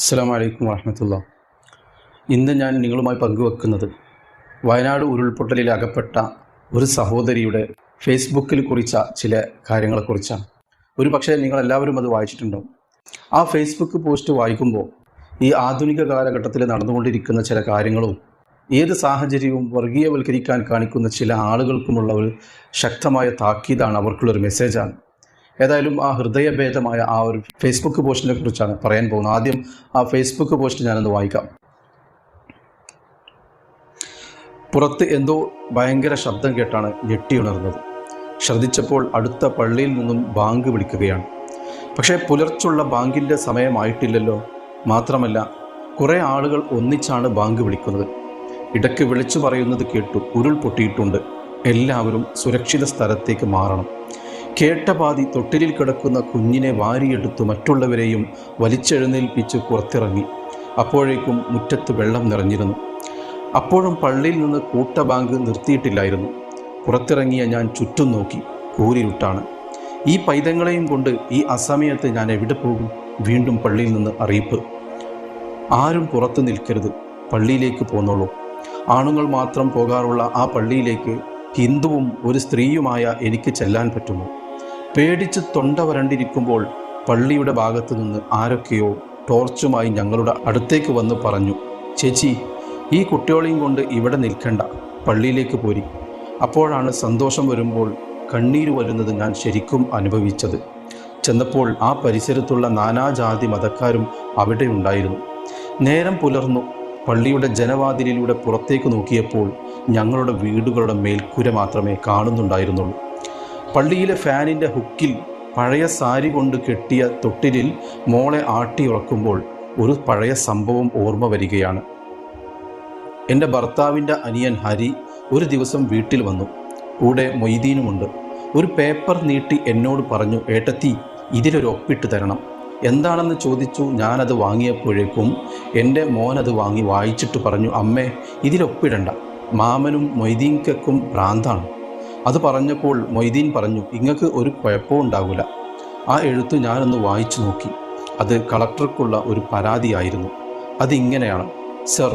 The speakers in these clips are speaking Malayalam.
അസ്സാം വലൈക്കും വാഹമത്തുള്ള ഇന്ന് ഞാൻ നിങ്ങളുമായി പങ്കുവെക്കുന്നത് വയനാട് ഉരുൾപൊട്ടലിൽ അകപ്പെട്ട ഒരു സഹോദരിയുടെ ഫേസ്ബുക്കിൽ കുറിച്ച ചില കാര്യങ്ങളെക്കുറിച്ചാണ് ഒരു പക്ഷേ നിങ്ങളെല്ലാവരും അത് വായിച്ചിട്ടുണ്ടാവും. ആ ഫേസ്ബുക്ക് പോസ്റ്റ് വായിക്കുമ്പോൾ ഈ ആധുനിക കാലഘട്ടത്തിൽ നടന്നുകൊണ്ടിരിക്കുന്ന ചില കാര്യങ്ങളും ഏത് സാഹചര്യവും വർഗീയവൽക്കരിക്കാൻ കാണിക്കുന്ന ചില ആളുകൾക്കുമുള്ള ഒരു ശക്തമായ താക്കീതാണ് അവർക്കുള്ളൊരു മെസ്സേജാണ്. ഏതായാലും ആ ഹൃദയഭേദമായ ആ ഒരു ഫേസ്ബുക്ക് പോസ്റ്റിനെ കുറിച്ചാണ് പറയാൻ പോകുന്നത്. ആദ്യം ആ ഫേസ്ബുക്ക് പോസ്റ്റ് ഞാനൊന്ന് വായിക്കാം. പുറത്ത് എന്തോ ഭയങ്കര ശബ്ദം കേട്ടാണ് ഞെട്ടിയുണർന്നത് ശ്രദ്ധിച്ചപ്പോൾ അടുത്ത പള്ളിയിൽ നിന്നും ബാങ്ക് വിളിക്കുകയാണ്. പക്ഷേ പുലർച്ചുള്ള ബാങ്കിന്റെ സമയമായിട്ടില്ലല്ലോ. മാത്രമല്ല കുറേ ആളുകൾ ഒന്നിച്ചാണ് ബാങ്ക് വിളിക്കുന്നത്. ഇടയ്ക്ക് വിളിച്ചു പറയുന്നത് കേട്ടു ഉരുൾ പൊട്ടിയിട്ടുണ്ട് എല്ലാവരും സുരക്ഷിത സ്ഥലത്തേക്ക് മാറണം. കേട്ട പാതി തൊട്ടിലിൽ കിടക്കുന്ന കുഞ്ഞിനെ വാരിയെടുത്തു മറ്റുള്ളവരെയും വലിച്ചെഴുന്നേൽപ്പിച്ച് പുറത്തിറങ്ങി. അപ്പോഴേക്കും മുറ്റത്ത് വെള്ളം നിറഞ്ഞിരുന്നു. അപ്പോഴും പള്ളിയിൽ നിന്ന് കൂട്ട ബാങ്ക് നിർത്തിയിട്ടില്ലായിരുന്നു. പുറത്തിറങ്ങിയ ഞാൻ ചുറ്റും നോക്കി. കൂരിരുട്ടാണ്. ഈ പൈതങ്ങളെയും കൊണ്ട് ഈ അസമയത്ത് ഞാൻ എവിടെ പോകും? വീണ്ടും പള്ളിയിൽ നിന്ന് അറിയിപ്പ്. ആരും പുറത്തു നിൽക്കരുത്. പള്ളിയിലേക്ക് പോന്നോളൂ. ആണുങ്ങൾ മാത്രം പോകാറുള്ള ആ പള്ളിയിലേക്ക് ഹിന്ദുവും ഒരു സ്ത്രീയുമായ എനിക്ക് ചെല്ലാൻ പറ്റുമോ? പേടിച്ച് തൊണ്ട വരണ്ടിരിക്കുമ്പോൾ പള്ളിയുടെ ഭാഗത്തു നിന്ന് ആരൊക്കെയോ ടോർച്ചുമായി ഞങ്ങളുടെ അടുത്തേക്ക് വന്ന് പറഞ്ഞു ചേച്ചി ഈ കുട്ടികളെയും കൊണ്ട് ഇവിടെ നിൽക്കണ്ട പള്ളിയിലേക്ക് പോരി. അപ്പോഴാണ് സന്തോഷം വരുമ്പോൾ കണ്ണീര് വരുന്നത് ഞാൻ ശരിക്കും അനുഭവിച്ചത്. ചെന്നപ്പോൾ ആ പരിസരത്തുള്ള നാനാജാതി മതക്കാരും അവിടെ ഉണ്ടായിരുന്നു. നേരം പുലർന്നു. പള്ളിയുടെ ജനവാതിലിലൂടെ പുറത്തേക്ക് നോക്കിയപ്പോൾ ഞങ്ങളുടെ വീടുകളുടെ മേൽക്കൂര മാത്രമേ കാണുന്നുണ്ടായിരുന്നുള്ളൂ. പള്ളിയിലെ ഫാനിന്റെ ഹുക്കിൽ പഴയ സാരി കൊണ്ട് കെട്ടിയ തൊട്ടിലിൽ മോളെ ആട്ടി ഉറക്കുമ്പോൾ ഒരു പഴയ സംഭവം ഓർമ്മ വരികയാണ്. എന്റെ ഭർത്താവിന്റെ അനിയൻ ഹരി ഒരു ദിവസം വീട്ടിൽ വന്നു. കൂടെ മൊയ്തീനുമുണ്ട്. ഒരു പേപ്പർ നീട്ടി എന്നോട് പറഞ്ഞു ഏട്ടത്തി ഇതിലൊരു ഒപ്പിട്ട് തരണം. എന്താണെന്ന് ചോദിച്ചു ഞാനത് വാങ്ങിയപ്പോഴേക്കും എന്റെ മോൻ അത് വാങ്ങി വായിച്ചിട്ട് പറഞ്ഞു അമ്മേ ഇതിലൊപ്പിടണ്ട. മാമനും മൊയ്തീൻക്കും ഭ്രാന്താണ്. അത് പറഞ്ഞപ്പോൾ മൊയ്തീൻ പറഞ്ഞു ഇങ്ങക്ക് ഒരു കുഴപ്പവും ഉണ്ടാകില്ല ആ എഴുത്ത് ഞാനൊന്ന് വായിച്ചു നോക്കി. അത് കളക്ടർക്കുള്ള ഒരു പരാതിയായിരുന്നു. അതിങ്ങനെയാണ് സർ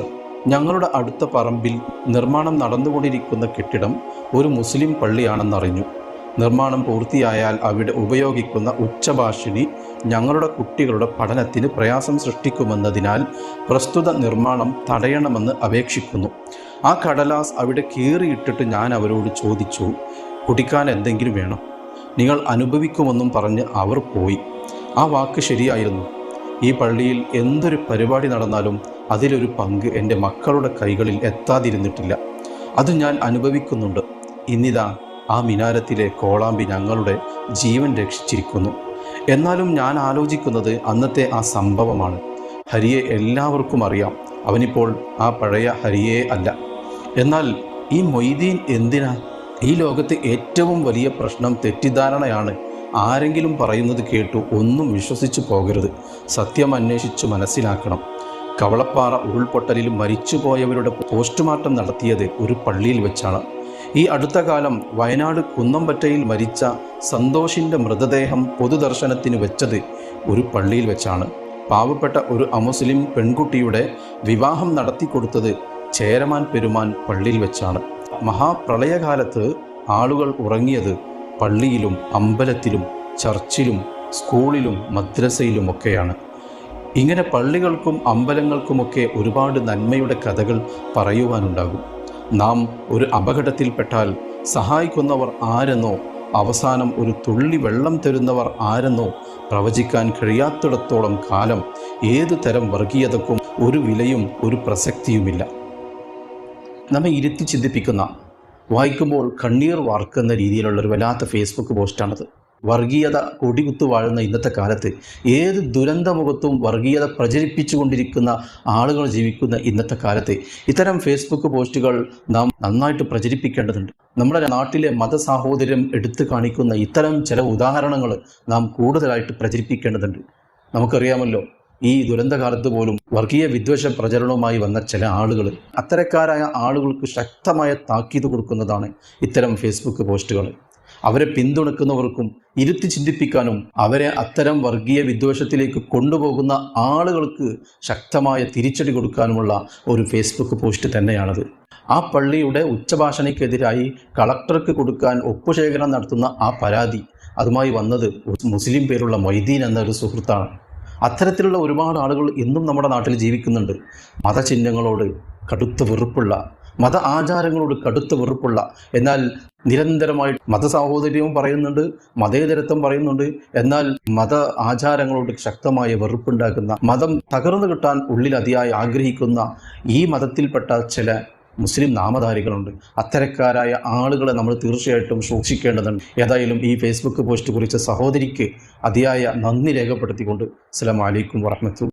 ഞങ്ങളുടെ അടുത്ത പറമ്പിൽ നിർമ്മാണം നടന്നുകൊണ്ടിരിക്കുന്ന കെട്ടിടം ഒരു മുസ്ലിം പള്ളിയാണെന്നറിഞ്ഞു. നിർമ്മാണം പൂർത്തിയായാൽ അവിടെ ഉപയോഗിക്കുന്ന ഉച്ചഭാഷിണി ഞങ്ങളുടെ കുട്ടികളുടെ പഠനത്തിന് പ്രയാസം സൃഷ്ടിക്കുമെന്നതിനാൽ പ്രസ്തുത നിർമ്മാണം തടയണമെന്ന് അപേക്ഷിക്കുന്നു. ആ കടലാസ് അവിടെ കീറിയിട്ടിട്ട് ഞാൻ അവരോട് ചോദിച്ചു കുടിക്കാൻ എന്തെങ്കിലും വേണം? നിങ്ങൾ അനുഭവിക്കുമെന്നും പറഞ്ഞ് അവർ പോയി. ആ വാക്ക് ശരിയായിരുന്നു. ഈ പള്ളിയിൽ എന്തൊരു പരിപാടി നടന്നാലും അതിലൊരു പങ്ക് എന്റെ മക്കളുടെ കൈകളിൽ എത്താതിരുന്നിട്ടില്ല. അത് ഞാൻ അനുഭവിക്കുന്നുണ്ട്. ഇന്നിതാ ആ മിനാരത്തിലെ കോളാമ്പി ഞങ്ങളുടെ ജീവൻ രക്ഷിച്ചിരിക്കുന്നു. എന്നാലും ഞാൻ ആലോചിക്കുന്നത് അന്നത്തെ ആ സംഭവമാണ്. ഹരിയെ എല്ലാവർക്കും അറിയാം. അവനിപ്പോൾ ആ പഴയ ഹരിയേ അല്ല. എന്നാൽ ഈ മൊയ്തീൻ എന്തിനാ? ഈ ലോകത്തെ ഏറ്റവും വലിയ പ്രശ്നം തെറ്റിദ്ധാരണയാണ്. ആരെങ്കിലും പറയുന്നത് കേട്ടു ഒന്നും വിശ്വസിച്ചു പോകരുത്. സത്യം അന്വേഷിച്ച് മനസ്സിലാക്കണം. കവളപ്പാറ ഉരുൾപൊട്ടലിൽ മരിച്ചുപോയവരുടെ പോസ്റ്റ്മോർട്ടം നടത്തിയത് ഒരു പള്ളിയിൽ വെച്ചാണ്. ഈ അടുത്ത കാലം വയനാട് കുന്നംപറ്റയിൽ മരിച്ച സന്തോഷിന്റെ മൃതദേഹം പൊതുദർശനത്തിന് വെച്ചത് ഒരു പള്ളിയിൽ വെച്ചാണ്. പാവപ്പെട്ട ഒരു അമുസ്ലിം പെൺകുട്ടിയുടെ വിവാഹം നടത്തിക്കൊടുത്തത് ചേരമാൻ പെരുമാൻ പള്ളിയിൽ വെച്ചാണ്. മഹാപ്രളയകാലത്ത് ആളുകൾ ഉറങ്ങിയത് പള്ളിയിലും അമ്പലത്തിലും ചർച്ചിലും സ്കൂളിലും മദ്രസയിലുമൊക്കെയാണ് ഇങ്ങനെ പള്ളികൾക്കും അമ്പലങ്ങൾക്കുമൊക്കെ ഒരുപാട് നന്മയുടെ കഥകൾ പറയുവാനുണ്ടാകും. നാം ഒരു അപകടത്തിൽപ്പെട്ടാൽ സഹായിക്കുന്നവർ ആരെന്നോ അവസാനം ഒരു തുള്ളി വെള്ളം തരുന്നവർ ആരെന്നോ പ്രവചിക്കാൻ കഴിയാത്തിടത്തോളം കാലം ഏതു തരം വർഗീയതക്കും ഒരു വിലയും ഒരു പ്രസക്തിയുമില്ല. നമ്മെ ഇരുത്തി ചിന്തിപ്പിക്കുന്ന വായിക്കുമ്പോൾ കണ്ണീർ വാർക്കുന്ന രീതിയിലുള്ളൊരു വല്ലാത്ത ഫേസ്ബുക്ക് പോസ്റ്റാണത്. വർഗീയത കൊടികുത്തു വാഴുന്ന ഇന്നത്തെ കാലത്ത് ഏത് ദുരന്തമുഖത്തും വർഗീയത പ്രചരിപ്പിച്ചുകൊണ്ടിരിക്കുന്ന ആളുകൾ ജീവിക്കുന്ന ഇന്നത്തെ കാലത്ത് ഇത്തരം ഫേസ്ബുക്ക് പോസ്റ്റുകൾ നാം നന്നായിട്ട് പ്രചരിപ്പിക്കേണ്ടതുണ്ട്. നമ്മുടെ നാട്ടിലെ മതസാഹോദര്യം എടുത്തു കാണിക്കുന്ന ഇത്തരം ചില ഉദാഹരണങ്ങൾ നാം കൂടുതലായിട്ട് പ്രചരിപ്പിക്കേണ്ടതുണ്ട്. നമുക്കറിയാമല്ലോ ഈ ദുരന്തകാലത്ത് പോലും വർഗീയ വിദ്വേഷ പ്രചരണവുമായി വന്ന ചില ആളുകൾ അത്തരക്കാരായ ആളുകൾക്ക് ശക്തമായ താക്കീത് കൊടുക്കുന്നതാണ് ഇത്തരം ഫേസ്ബുക്ക് പോസ്റ്റുകൾ അവരെ പിന്തുണക്കുന്നവർക്കും ഇരുത്തി ചിന്തിപ്പിക്കാനും അവരെ അത്തരം വർഗീയ വിദ്വേഷത്തിലേക്ക് കൊണ്ടുപോകുന്ന ആളുകൾക്ക് ശക്തമായ തിരിച്ചടി കൊടുക്കാനുമുള്ള ഒരു ഫേസ്ബുക്ക് പോസ്റ്റ് തന്നെയാണത്. ആ പള്ളിയുടെ ഉച്ചഭാഷണയ്ക്കെതിരായി കളക്ടർക്ക് കൊടുക്കാൻ ഒപ്പുശേഖരണം നടത്തുന്ന ആ പരാതി അതുമായി വന്നത് മുസ്ലിം പേരുള്ള മൊയ്തീൻ എന്നൊരു സുഹൃത്താണ്. അത്തരത്തിലുള്ള ഒരുപാട് ആളുകൾ ഇന്നും നമ്മുടെ നാട്ടിൽ ജീവിക്കുന്നുണ്ട്. മതചിഹ്നങ്ങളോട് കടുത്ത വെറുപ്പുള്ള മത ആചാരങ്ങളോട് കടുത്ത വെറുപ്പുള്ള എന്നാൽ നിരന്തരമായി മതസാഹോദര്യവും പറയുന്നുണ്ട് മതേതരത്വം പറയുന്നുണ്ട് എന്നാൽ മത ആചാരങ്ങളോട് ശക്തമായ വെറുപ്പുണ്ടാക്കുന്ന മതം തകർന്നു കിട്ടാൻ ഉള്ളിൽ അതിയായി ആഗ്രഹിക്കുന്ന ഈ മതത്തിൽപ്പെട്ട ചില മുസ്ലിം നാമധാരികളുണ്ട്. അത്തരക്കാരായ ആളുകളെ നമ്മൾ തീർച്ചയായിട്ടും സൂക്ഷിക്കേണ്ടതുണ്ട്. ഏതായാലും ഈ ഫേസ്ബുക്ക് പോസ്റ്റ് കുറിച്ച് സഹോദരിക്ക് അതിയായ നന്ദി രേഖപ്പെടുത്തിക്കൊണ്ട് അസ്സലാമു അലൈക്കും വറഹ്മത്തുള്ളാഹി